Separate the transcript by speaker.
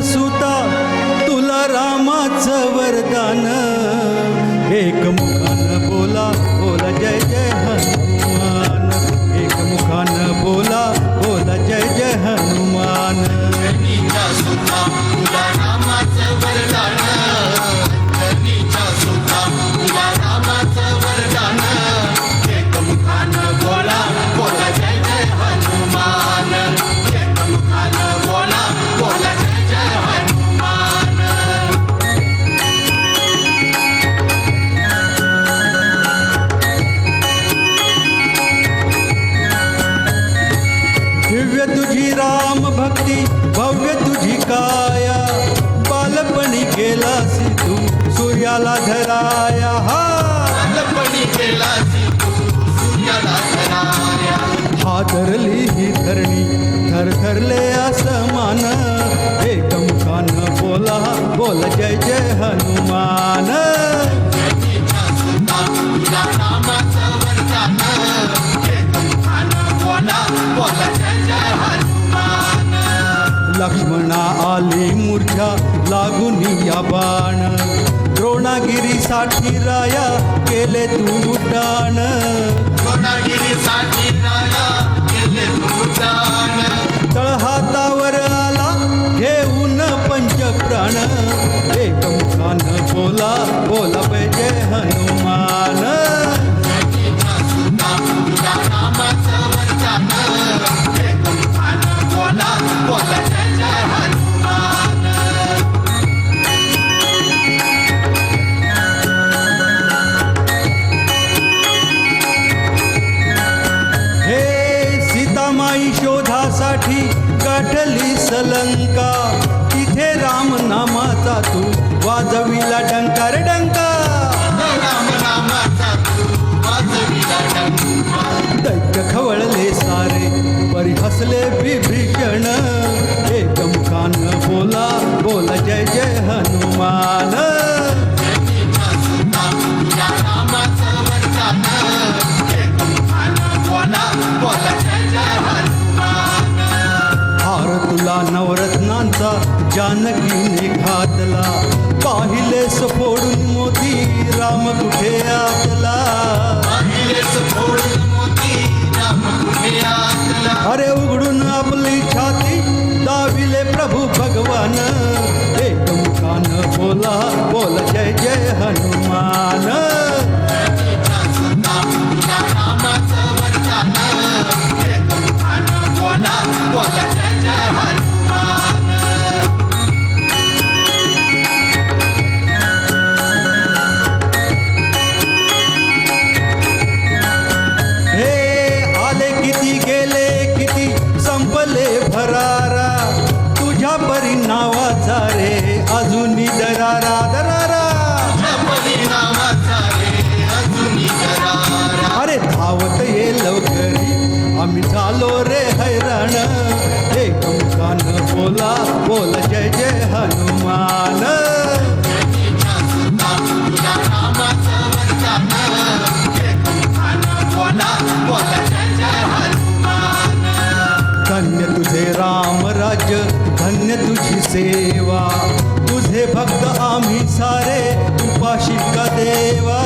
Speaker 1: सुता तुला रामाचं वरदान. एक मुख दिव्य तुझी राम भक्ती भव्य तुझी काया। बालपणी गेलासी तू सूर्याला धराया। हा!
Speaker 2: लपणी केला सूर्याला धराया।
Speaker 1: हादरली ही धरणी थरथरले असमान एकमुखान बोला बोल जय जय हनुमान।
Speaker 2: बोला
Speaker 1: लक्ष्मणा आली मूर्छा लागून या बाण. द्रोणागिरीसाठी राया केले तू उड्डाण तळहातावर आला घेऊन पंचप्राण. गाठली सलंका तिथे राम नामाचा तू वाजविला डंकार डंका
Speaker 2: राम नामाचा तू वाजविला डंका
Speaker 1: दैत्य खवळले सारे परी हसले नवरत्नांचा जानकीने घातला. पाहिले सोडून मोती राम कुठे आतला? अरे उघडून आपली छाती दाविले प्रभू भगवान. एकमुखान बोला बोल जय जय हनुमान. अरे धावत ये लवकरी. आम्ही झालो रे हैराण. एकमुखान बोला बोल जय जय हनुमान
Speaker 2: बोला जय जय हनुमान.
Speaker 1: धन्य तुझे राम राज्य धन्य तुझी सेवा. भक्त आम्ही सारे उपाशी का देवा?